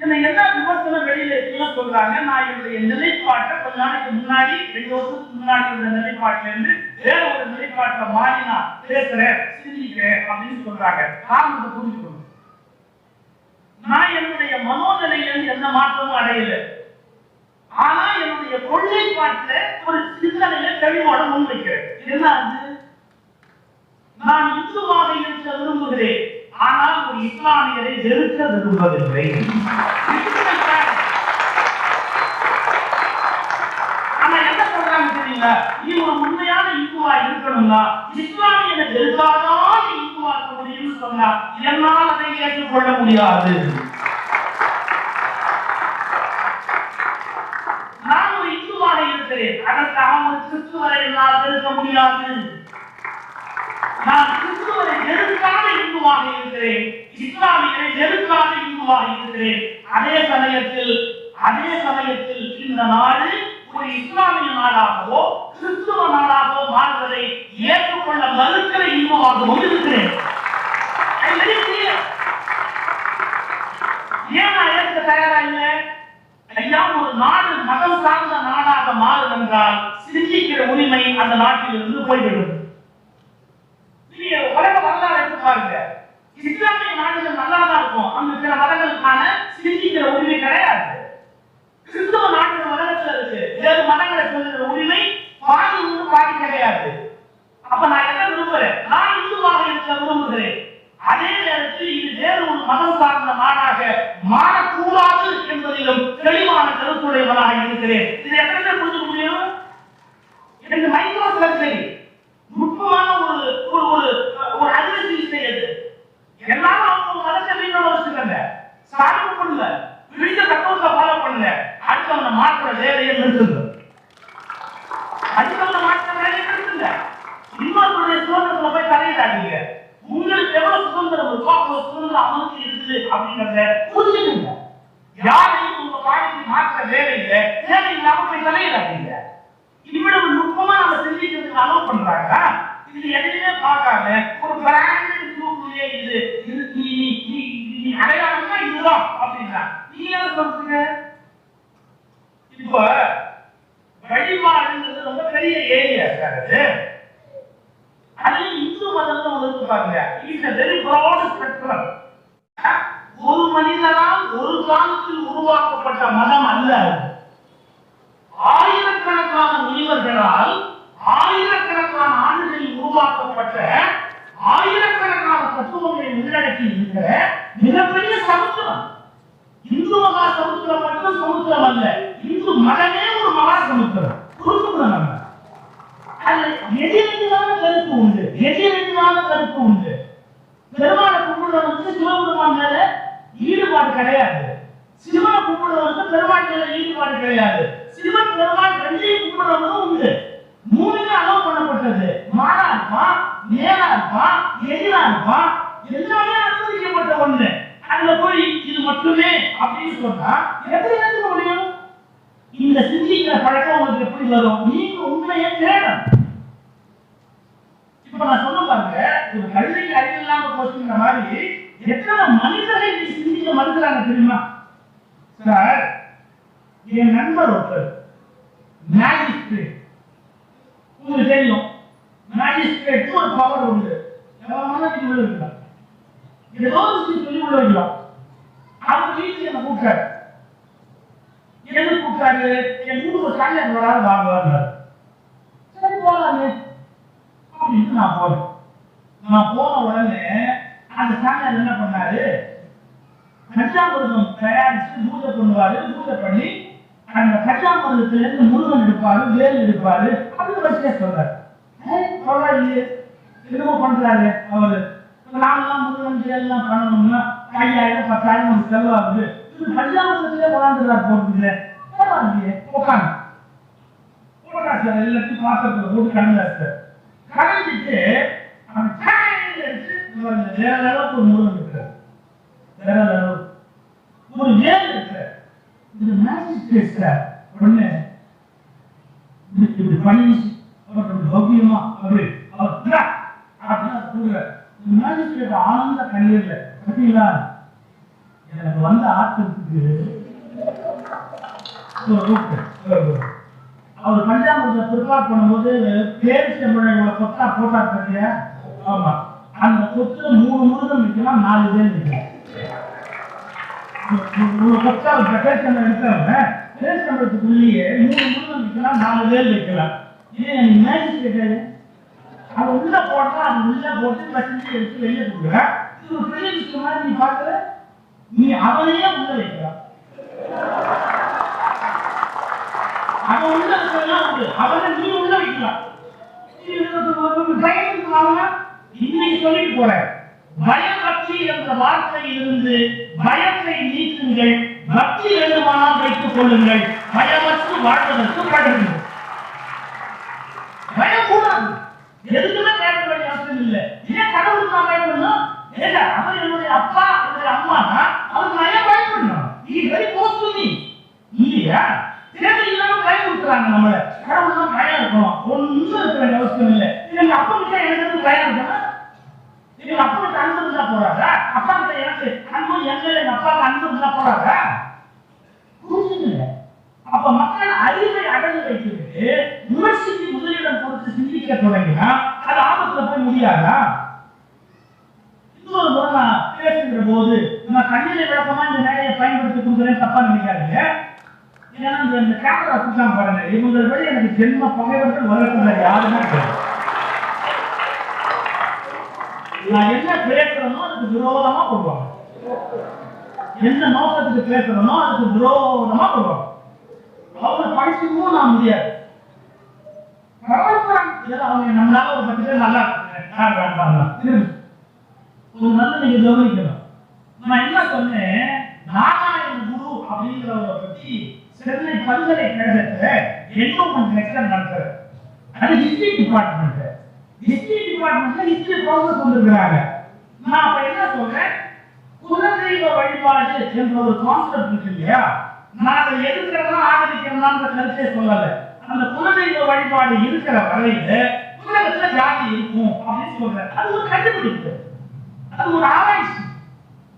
இதுல என்ன விமர்சனம் வெளியில இருக்குன்னு சொல்றாங்க. நான் என்னுடைய நிலைப்பாட்டை கொஞ்ச நாளைக்கு முன்னாடி ரெண்டு வருஷத்துக்கு முன்னாடி உள்ள நிலைப்பாட்டுல இருந்து வேற ஒரு நிலைப்பாட்டை மாறி நான் பேசுறேன் சிந்திக்கிறேன் அப்படின்னு சொல்றாங்க. காரணத்தை புரிஞ்சுக்கணும். நான் என்னுடைய மனோநிலையிலிருந்து எந்த மாற்றமும் அடையல. ஆனா என்னுடைய கொள்கைப்பாட்டுல ஒரு சிந்தனையை தெளிவோட முன்வைக்கிறேன். என்ன அது நான் இந்துவாக இருக்க விரும்புகிறேன். ஆனால் ஒரு இஸ்லாமியரை வெறுக்க விரும்பவில்லை ஆனா என்ன சொல்றாங்க தெரியல? நீ ஒரு உண்மையான இந்துவா இருக்கணும்னா இஸ்லாமியனை வெறுக்காதான் நீ இந்துவா இருக்க முடியும்னு சொன்னா என்னால் அதை ஏற்றுக்கொள்ள முடியாது. நான் ஒரு இந்துவாக இருக்கிறேன். அதற்காக ஒரு கிறிஸ்துவரை என்னால் வெறுக்க முடியாது. நான் கிறிஸ்துவரை இந்துவாக இருக்கிறேன் இஸ்லாமியரை நெருக்காத இந்துவாக இருக்கிறேன் அதே சமயத்தில் அதே சமயத்தில் இந்த நாடு ஒரு இஸ்லாமிய நாடாகவோ கிறிஸ்துவ நாடாகவோ மாறுவதை ஏற்றுக்கொள்ள மறுக்கிற இந்துவாகவும் இருக்கிறேன் ஏன் நான் ஏற்க தயாரா இல்லை? ஐயா ஒரு நாடு மதம் சார்ந்த நாடாக மாறும் என்றால் சிந்திக்கிற உரிமை அந்த நாட்டிலிருந்து போய்விடும். நீங்க உலக வரலாறு பாருங்க. இஸ்லாமிய நாடுகள் நல்லா தான் இருக்கும். அந்த சில மதங்களுக்கான சிந்திக்கிற உரிமை கிடையாது. கிறிஸ்தவ நாடுகள் உலகத்துல இருக்கு. வேறு மதங்களை சொல்லுகிற உரிமை பாதி உண்டு பாதி கிடையாது. அப்ப நான் என்ன விரும்புறேன்? நான் இந்துவாக இருக்க விரும்புகிறேன். அதே நேரத்தில் இது வேறு ஒரு மதம் சார்ந்த நாடாக மாறக்கூடாது என்பதிலும் தெளிவான கருத்துடையவனாக இருக்கிறேன். இது எத்தனை பேர் புரிஞ்சுக்க முடியும் எனக்கு மைக்ரோ சர்ஜரி நுட்பமான ஒரு ஒரு ஒரு ஒரு அறுவை சிகிச்சை அது எல்லாரும் அவங்க மனசை வீட்டோட வச்சுக்கங்க சாமி பண்ணுங்க விழித்த தத்துவத்தை ஃபாலோ பண்ணுங்க அடுத்தவனை மாற்ற வேலையை நிறுத்துங்க. அடுத்தவனை மாற்ற வேலையை நிறுத்துங்க. இன்னொருடைய சுதந்திரத்துல போய் தலையிடாதீங்க. உங்களுக்கு எவ்வளவு சுதந்திரம் இருக்கோ அவ்வளவு சுதந்திரம் அவனுக்கு இருக்குது அப்படிங்கிறத புரிஞ்சுக்கங்க. யாரையும் உங்க வாழ்க்கை மாற்ற வேலையில தேவையில்லாம போய் தலையிடாதீங்க. இவ்வளவு நுட்பமா நம்ம சிந்திக்கிறதுக்கு அலோவ் பண்றாங்க இது எதையுமே பார்க்காம ஒரு பிராண்டட் குரூப்லயே இது நீ நீ நீ நீ அடையாளம்னா இதுதான் அப்படின்னா நீ என்ன சொல்றீங்க? இப்போ வழிபாடுங்கிறது ரொம்ப பெரிய ஏரியா இருக்காது அது. இந்து மதம்னு ஒன்று பாருங்க. இட்ஸ் a very broad ஒரு மனிதனால் ஒரு காலத்தில் உருவாக்கப்பட்ட மதம் அல்ல அது. ஆயிரக்கணக்கான முனிவர்களால் ஆயிரக்கணக்கான ஆண்டுகளில் உருவாக்கப்பட்ட ஆயிரக்கணக்கான தத்துவங்களை உள்ளடக்கி இருக்கிற மிகப்பெரிய சமுத்திரம். இந்து மகா சமுத்திரம் மட்டும் சமுத்திரம் அல்ல. இந்து மதமே ஒரு மகா சமுத்திரம் புரிஞ்சுக்கணும் நம்ம. எதிரெதிரான கருத்து உண்டு. எதிரெதிரான கருத்து உண்டு. பெருமானை கும்பிடுற வந்து சிவபெருமான் மேல ஈடுபாடு கிடையாது. சிவனை வந்து பெருமாள் மேல ஈடுபாடு கிடையாது. சிவன் பெருமாள் ரெண்டையும் கும்பிடுறவனும் உண்டு. மூணுமே அளவு பண்ணப்பட்டது. மாறா இருப்பான் நேரா இருப்பான் எதிரா இருப்பான் எல்லாமே அனுமதிக்கப்பட்ட ஒண்ணு. அதுல போய் இது மட்டுமே அப்படின்னு சொன்னா எப்படி நேரத்துக்கு முடியும்? இந்த சிந்திக்கிற பழக்கம் உங்களுக்கு எப்படி வரும்? நீங்க உண்மையை தேடணும். இப்ப நான் சொல்ல பாருங்க ஒரு கல்விக்கு அறிவு இல்லாம போச்சுங்கிற மாதிரி எத்தனை மனிதரை நீ சிந்திக்க மறுக்கிறாங்க தெரியுமா? சார் என் நண்பர் ஒருத்தர் மேஜிஸ்ட்ரேட் உங்களுக்கு தெரியும் மேஜிஸ்ட்ரேட் ஒரு பவர் உண்டு. எவ்வளவு நீங்க உள்ள ஏதோ ஒரு விஷயம் சொல்லி உள்ள வைக்கலாம் அவர் வீட்டுக்கு என்ன கூப்பிட்டாரு? எது கூப்பிட்டாரு? என் வீட்டுக்கு சாலை வராது வாங்க சரி போலாமே. அப்படின்னு நான் போறேன். நான் போன உடனே அந்த சாமியார் என்ன பண்ணாரு? கச்சாமிருதம் தயாரிச்சு பூஜை பண்ணுவாரு. பூஜை பண்ணி அந்த கச்சாமிருதத்துல இருந்து முருகன் எடுப்பாரு வேல் எடுப்பாரு. அப்படின்னு வச்சுட்டே சொல்றாரு. ஏய், என்னமோ பண்றாரு அவரு. நாங்கெல்லாம் முருகன் வேல்லாம் பண்ணணும்னா ஐயாயிரம் பத்தாயிரம் செலவாகுது. எல்லாத்தையும் பாத்திரத்துல போட்டு கலந்துட்டு அவன் வேற அளவுக்கு ஒரு முருகன் இருக்கிறார் வேற அளவு ஒரு வேல் இருக்கிறார் இது மேஜிஸ்ட்ரேட் உடனே இப்படி பண்ணி அவர் அப்படி அப்படி அவர் திரா அப்படின்னு சொல்றார் ஆனந்த கண்ணீர்ல பார்த்தீங்களா எனக்கு வந்த ஆற்றத்துக்கு அவர் பஞ்சாபத்தை ப்ரிப்பேர் பண்ணும்போது பேரிச்சம்பழங்களை கொத்தா போட்டார் பார்த்தியா ஆமா. அந்த கொத்துல மூணு முருகன் நிற்கலாம் நாலு பேர் நிற்கலாம் கொத்தா ஒரு பேரிச்சம்பழம் எடுத்தவங்க பேரிச்சம்பழத்துக்குள்ளேயே மூணு முருகன் நிற்கலாம் நாலு பேர் நிற்கலாம் இது எனக்கு மேஜிக் கேட்டாரு அது உள்ள போட்டா அது உள்ள போட்டு பச்சை எடுத்து வெளியே கொடுக்குறேன் இது ஒரு பெரிய விஷயமா நீ பார்க்கற நீ அவனையே உள்ள வைக்கலாம் அவன் உள்ள வைக்கலாம் உண்டு. அவனை நீ உள்ள வைக்கலாம் இன்னைக்கு சொல்லிட்டு போறேன். பயம் பயபக்தி என்ற வார்த்தையிலிருந்து பயத்தை நீக்குங்கள். பக்தி வேண்டுமானால் வைத்துக் கொள்ளுங்கள். பயமற்று வாழ்வதற்கு பழகுங்கள் பயம் கூடாது எதுக்குமே பயப்பட வேண்டிய அவசியம் இல்லை ஏன் கடவுளுக்கு நான் பயப்படணும் ஏங்க அவர் என்னுடைய அப்பா என்னுடைய அம்மானா அவருக்கு நான் ஏன் பயப்படணும் நீ வெரி க்ளோஸ் டு மீ இல்லையா தேவை இல்லாம பயமுறுத்துறாங்க நம்மள கடவுள் தான் பயம் இருக்கணும் ஒண்ணும் இருக்க வேண்டிய அவசியம் இல்லை எங்க அப்பா கிட்ட எனக்கு எதுக்கு பயம் இருக்கணும் எங்க அப்பா கிட்ட அன்பு இருந்தா போறாதா அப்பா கிட்ட எனக்கு அன்பு எங்க எங்க அப்பாவுக்கு அன்பு இருந்தா போறாதா புரிஞ்சுக்கல அப்ப மக்கள் அறிவை அடகு வைத்துவிட்டு உணர்ச்சிக்கு முதலிடம் கொடுத்து சிந்திக்க தொடங்கினா அது ஆபத்துல போய் முடியாதா இன்னொரு முறை நான் பேசுகிற போது நான் கண்ணிலை விளக்கமா இந்த வேலையை தப்பா நினைக்காதீங்க. ஏன்னா இந்த- கேமரா பாருங்க. இவங்க வழி எனக்கு ஜென்ம பகைவர்கள் வரக்கூடாது யாருமே நான் என்ன பேசுறேனோ அதுக்கு விரோதமா போடுவாங்க. எந்த நோக்கத்துக்கு பேசுறேனோ அதுக்கு விரோதமா போடுவாங்க. அவங்க படிச்சுக்கவும் நான் முடியாது. அவங்க நம்மளால ஒரு பத்து பேர் நல்லா இருக்காங்க. ஒரு நல்ல நீங்க கவனிக்கணும். நான் என்ன சொன்னேன்? குரு பத்தி சென்னை பல்கலைக்கழகத்துல என்ரோல்மெண்ட் லெக்சர் நடத்துறாரு அது ஹிஸ்டரி டிபார்ட்மெண்ட் ஹிஸ்டரி டிபார்ட்மெண்ட்ல ஹிஸ்டரி ப்ராசஸ் வந்திருக்கிறாங்க. நான் அப்ப என்ன சொல்றேன்? குலதெய்வ வழிபாடு என்ற ஒரு கான்செப்ட் இருக்கு இல்லையா? நான் அதை எதிர்க்கிறதா ஆதரிக்கிறதான்ற கருத்தே சொல்லல. அந்த குலதெய்வ வழிபாடு இருக்கிற வரையில உலகத்துல ஜாதி இருக்கும் அப்படின்னு சொல்றேன். அது ஒரு கண்டுபிடிப்பு. அது ஒரு ஆராய்ச்சி.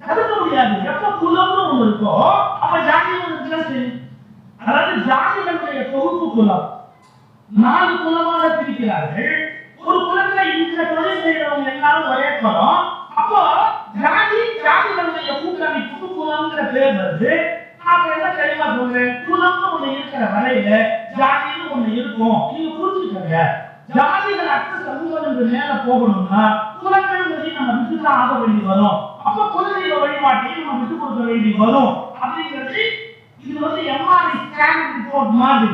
கருத முடியாது எப்ப குலம்னு ஒண்ணு இருக்கோ அப்ப ஜாதி ஒன்று அதாவது ஜாதிகளுடைய தொகுப்பு குலம் நாலு குலமாக பிரிக்கிறார்கள். ஒரு குலத்துல இந்த தொழில் செய்யறவங்க எல்லாரும் ஒரே குலம் அப்போ ஜாதி ஜாதிகளுடைய கூட்டமைப்பு குலம்ங்கிற பேர் வருது. நான் என்ன தெளிவா சொல்றேன்? குலம்னு ஒண்ணு இருக்கிற வரையில ஜாதின்னு ஒண்ணு இருக்கும். நீங்க புரிஞ்சுக்கங்க. ஜாதிகள் அற்ற சமூகம் என்று மேல போகணும்னா குலங்கள் நம்ம விட்டுதான் ஆக வேண்டி வரும். நம்ம விட்டு கொடுக்க வேண்டி வரும். அப்படிங்கிறது இது வந்து எம்ஆர்ஐ ஸ்கேன் ரிப்போர்ட் மாதிரி.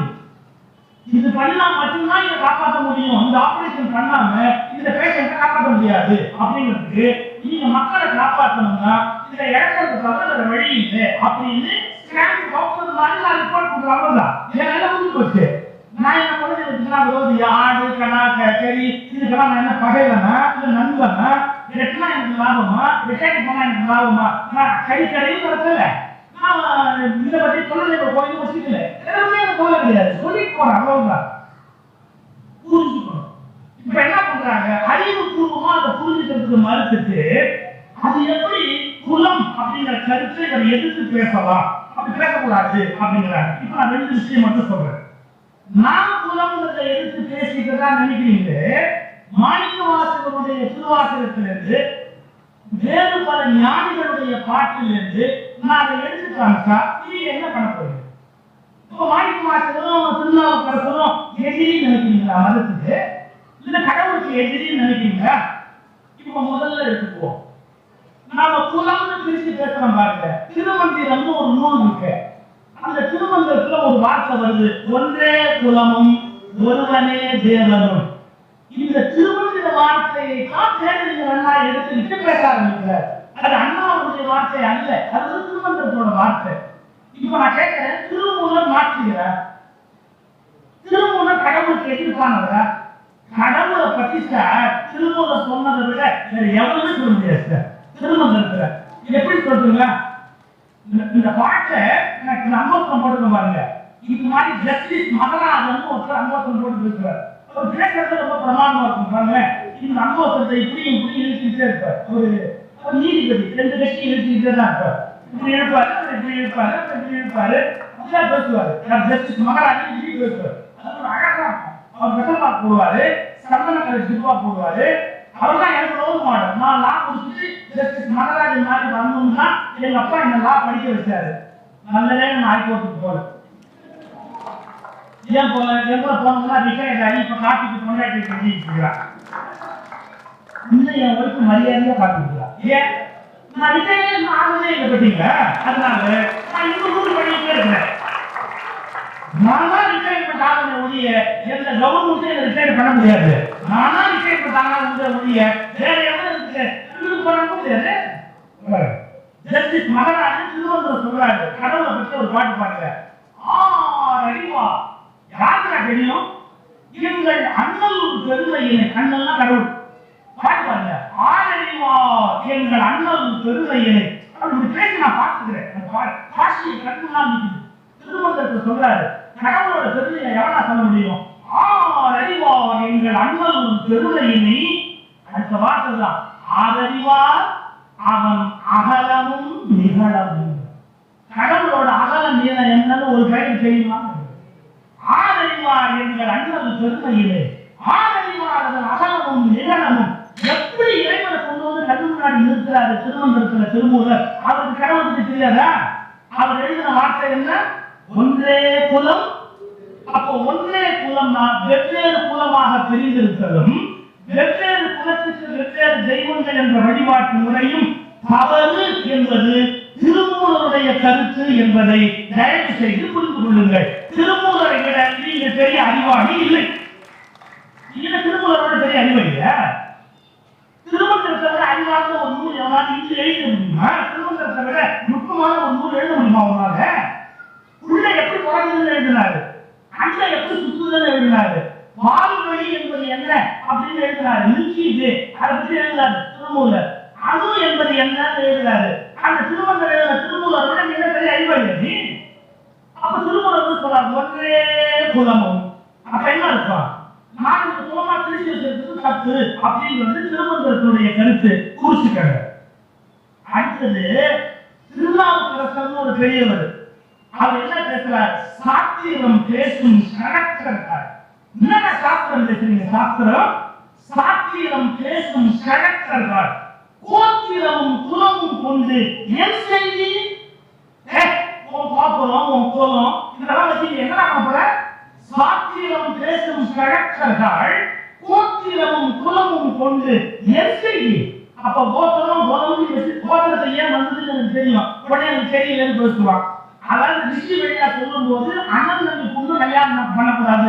இது பண்ணா மட்டும்தான் இதை காப்பாற்ற முடியும். இந்த ஆபரேஷன் பண்ணாம இந்த பேஷண்ட்டை காப்பாற்ற முடியாது. அப்படிங்கிறதுக்கு நீங்க மக்களை காப்பாற்றணும்னா இதுல இழக்கிறது தவிர வழி இல்லை அப்படின்னு ஸ்கேன் டாக்டர் மாதிரி நான் ரிப்போர்ட் கொடுக்குறாங்க தான் என் முடிஞ்சு போச்சு. நான் என்ன பண்ணுறது வச்சுக்கலாம் ஆடு கணா க- கறி இதுக்கெல்லாம் நான் என்ன பகைவனா இல்ல நண்பனா? வெட்டினா எனக்கு லாபமா? வெட்டாட்டி போனா எனக்கு லாபமா? நான் கை கடையும் நடத்தல நான் இதை பத்தி தொழிலை கோயில் வச்சுக்கல எல்லாமே எனக்கு கவலை கிடையாது. சொல்லிட்டு போறேன் அவ்வளவுதான். புரிஞ்சுக்கணும். இப்ப என்ன பண்றாங்க? அறிவு பூர்வமா அதை புரிஞ்சுக்கிறதுக்கு மறுத்துட்டு அது எப்படி குலம் அப்படிங்கிற கருத்தை இவர் எதிர்த்து பேசலாம். அப்படி பேசக்கூடாது அப்படிங்கிறாங்க. இப்ப நான் ரெண்டு விஷயம் மட்டும் சொல்றேன். நான் குலம்ங்கிறத எதிர்த்து பேசிக்கிறதா நினைக்கிறீங்க மாணிக்க வாசகருடைய திருவாசகத்திலிருந்து வேறு பல ஞானிகளுடைய பாட்டிலிருந்து நான் அதை எடுத்து காமிச்சா நீங்க என்ன பண்ண போறீங்க இப்போ மாணிக்க வாசகரும் திருநாவுக்கரசரும் எதிரின்னு நினைக்கிறீங்களா? மதத்துக்கு இல்லை கடவுளுக்கு எதிரின்னு நினைக்கிறீங்களா? இப்போ முதல்ல எடுத்துக்குவோம். நாம குலம்னு பிரிச்சு பேசுறோம் பாருங்க. திருமந்திரம்னு ஒரு நூல் இருக்கு. அந்த திருமந்திரத்துல ஒரு வார்த்தை வருது. ஒன்றே குலமும் ஒருவனே தேவனும். இந்த திருமண வார்த்தையை தான் தேர்தல் அண்ணா எடுத்துக்கிட்டு பேச ஆரம்பிக்கிறார் அது அண்ணாவுடைய வார்த்தை அல்ல அது திருமந்தத்தோட வார்த்தை. இப்ப நான் கேட்கிறேன் திருமூலம் மாற்றுகிறார். திருமூலம் கடவுளுக்கு எதிர்ப்பானவரா? கடவுளை பத்தி சார் திருமூல சொன்னதை விட வேற எவ்வளவு சொல்ல முடியாது சார். திருமந்திரத்துல இது எப்படி சொல்றீங்களா இந்த- இந்த பாட்டை எனக்கு இந்த அம்பத்தம் போட்டுக்க பாருங்க இது மாதிரி ஜஸ்டிஸ் மகராஜன் ஒருத்தர் அம்பத்தம் போட்டு இருக்கிறார் ஒரு கேட்கறது ரொம்ப பிரமாணமா இருக்கும் பாருங்க இந்த அங்கோசத்தை இப்படி இப்படி இழுத்துட்டே இருப்பார். ஒரு ஒரு நீதிபதி ரெண்டு கட்சி இழுத்துக்கிட்டே தான் இருப்பார். இப்படி இழுப்பாரு இப்படி இழுப்பாரு இப்படி இழுப்பாரு அப்படிதான் பேசுவாரு. ஜஸ்டிஸ் மகாராஜி இப்படி பேசுவார் அது ஒரு அழகா அவர் பெட்டமா போடுவாரு சந்தன கலர் போடுவாரு. அவர் தான் எனக்கு ரோல் மாடல் நான் லா முடிச்சு ஜஸ்டிஸ் மகாராஜன் மாதிரி வரணும்னா எங்க அப்பா என்ன லா படிக்க வச்சாரு. நல்லதே நான் ஹைகோர்ட்டுக்கு போனேன் ஏன் போல எங்க போனோம்னா ரிட்டையர் ஆகி இப்போ காப்பிக்கு கொண்டாடி செஞ்சுக்கிறான் இன்னும் என் ஒய்ஃபு மரியாதையாக பார்த்துக்கிறான் ஏன்? நான் ரிட்டையர்ட் ஆகவே இல்லை பார்த்தீங்க அதனால நான் இன்னும் நூறு பண்ணிட்டே இருக்கிறேன். நானா ரிட்டையர்மெண்ட் ஆகணும் ஒழிய எந்த கவர்மெண்ட்டும் என்ன ரிட்டையர் பண்ண முடியாது. நானா ரிட்டையர்மெண்ட் ஆகணும் ஒழிய வேற எவ்வளவு இருக்கு பண்ண முடியாது. ஜஸ்டிஸ் மகராஜன் திருவள்ளுவர் சொல்றாரு கடவுளை பற்றி ஒரு பாட்டு பாருங்க ஆறிவா பிரார்த்தனை தெரியும். எங்கள் அண்ணல் பெருமையினை அண்ணல்னா கடவுள். பாருங்க. ஆறறிவா எங்கள் அண்ணல் பெருமையினை அப்படி பேசி நான் பார்த்துக்கிறேன். அந்த பா- காட்சியை கண்ணுலாம் திருமந்திரத்தை சொல்றாரு கடவுளோட பெருமையை எவனா சொல்ல முடியும்? ஆறறிவா எங்கள் அண்ணல் பெருமையினை அடுத்த வார்த்தை தான் ஆறறிவார் அவன் அகலமும் நிகழமும் கடவுளோட அகலம் என்ன? என்னன்னு ஒரு பையன் தெரியுமா? ஆதரிவார் என்கிற அண்ணது பெருமையிலே ஆதரிவார் அதன் அகலமும் நிகழமும் எப்படி இறைவனை கொண்டு வந்து கண்ணு முன்னாடி நிறுத்துறாரு திருமந்திரத்துல திருமூலர்? அவருக்கு கடவுளுக்கு தெரியாதா? அவர் எழுதின வார்த்தை என்ன? ஒன்றே குலம். அப்போ ஒன்றே குலம்னா வெவ்வேறு குலமாக பிரிந்திருக்கிறதும் வெவ்வேறு குலத்துக்கு வெவ்வேறு தெய்வங்கள் என்ற வழிபாட்டு முறையும் தவறு என்பது திருமூல கருத்து என்பதை தயவு செய்து புரிந்து கொள்ளுங்கள். திருமூலரை விட நீங்க பெரிய அறிவாளி இல்லை. நீங்க திருமூலரோட பெரிய அறிவாளியா திருமந்திரத்தை விட அறிவார்ந்த ஒரு நூல் எவனாலும் இன்று எழுத முடியுமா? திருமந்திரத்தை விட நுட்பமான ஒரு நூல் எழுத முடியுமா அவனால? உள்ள எப்படி குறைஞ்சதுன்னு எழுதினாரு? அங்க எப்படி சுத்துதுன்னு எழுதினாரு? வாழ்வழி என்பது என்ன அப்படின்னு எழுதினாரு. நிச்சயிது அதை பற்றி எழுதினாரு திருமூலர். அணு என்பது என்னன்னு எழுதினாரு. அந்த திரு நீங்க நீ அப்ப திருமணம் வந்து சொல்றாரு ஒன்றே குலமும் அப்ப என்ன இருக்கும் நான்கு குலமா பிரிச்சு வச்சிருக்கிறது தப்பு அப்படின்னு வந்து திருமந்திரத்தினுடைய கருத்து. குறிச்சுக்காங்க. அடுத்தது திருநாவுக்கரசர்னு ஒரு பெரியவர் அவர் என்ன பேசுறார்? சாத்திரம் பேசும் கணக்கர் என்னடா சாஸ்திரம் பேசுறீங்க? சாஸ்திரம் சாத்திரம் பேசும் கணக்கர்கள் கோத்திரமும் குலமும் கொண்டு என் செய்தி உன் பாப்பரம் உன் கோலம் இதெல்லாம் வச்சு என்ன என்னடா பண்ண போற? சாத்திரம் பேசும் கணக்கர்கள் கோத்திரமும் குலமும் கொண்டு என் அப்ப கோத்திரம் குலம் வச்சு கோத்திரத்தை ஏன் வந்ததுன்னு எனக்கு தெரியும். உடனே எனக்கு தெரியலன்னு பேசுவான். அதாவது ரிஷி வழியா சொல்லும் போது அண்ணன் தம்பி பொண்ணு கல்யாணம் பண்ணக்கூடாது.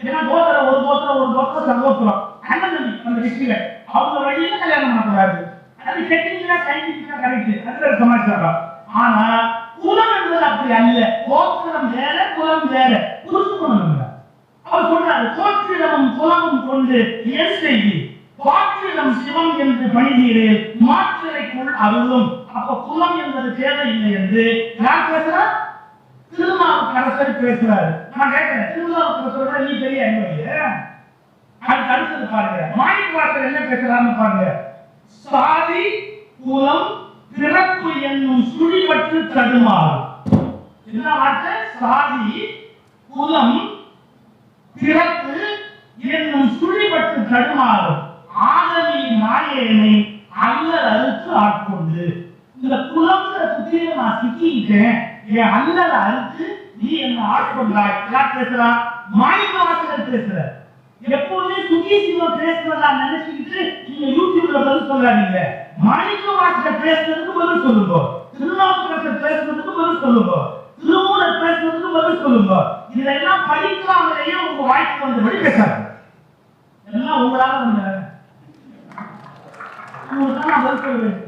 ஏன்னா கோத்திரம் ஒரு கோத்திரம் ஒரு கோத்திரம் சகோத்திரம் அண்ணன் தம்பி அந்த ரிஷியில. அவங்க வழியில கல்யாணம் பண்ணக்கூடாது. அது டெக்னிக்கலா சயின்டிபிக்கா கரெக்ட் அது சமாச்சாரம் ஆனா அப்படி அல்ல. கோத்திரம் வேற குலம் வேற. புரிஞ்சுக்கணும் அவர் சொல்றாரு கோத்திரமும் குலமும் கொண்டு என் செய்தி. பாத்திரம் சிவம் என்று பணிகிறேன் மாற்றிலைக்குள் அருளும். அப்ப குலம் என்பது தேவையில்லை என்று யார் பேசுறார் திருமாவுக்கரசர் பேசுறாரு. நான் கேட்கிறேன் திருமாவுக்கரசர் நீ பெரிய அறிவாளியா அதுக்கு அடுத்தது பாருங்க மாணிக்கவாசர் என்ன பேசுறாருன்னு பாருங்க. சாதி குலம் பிறப்பு என்னும் சுழிபற்று தடுமாறும். என்ன சாதி குலம் பிறப்பு என்னும் சுழிபட்டு தடுமாறும் ஆதவி மாயனை அல்லல் அறுத்து ஆட்கொண்டு. இந்த குலம்ங்கிற புத்தியில நான் சிக்கிக்கிட்டேன். என் அல்லல் அறுத்து நீ என்ன ஆட்கொண்டாய். யார் பேசுறா? மாணிக்க வாசகர் பேசுற எப்போதுமே சுகி சிவம் பேசுறதா நினைச்சுக்கிட்டு நீங்க யூடியூப்ல பதில் சொல்லாதீங்க. மாணிக்க வாசகர் பேசுறதுக்கு பதில் சொல்லுங்க. திருநாவுக்கரசர் பேசுறதுக்கு பதில் சொல்லுங்க. திருமூல பேசுறதுக்கு பதில் சொல்லுங்க. இதெல்லாம் படிக்காமலேயே உங்க வாய்ப்பு வந்தபடி பேசாங்க எல்லாம் உங்களால வந்த உங்களுக்கு தான் நான் பதில் சொல்லுவேன்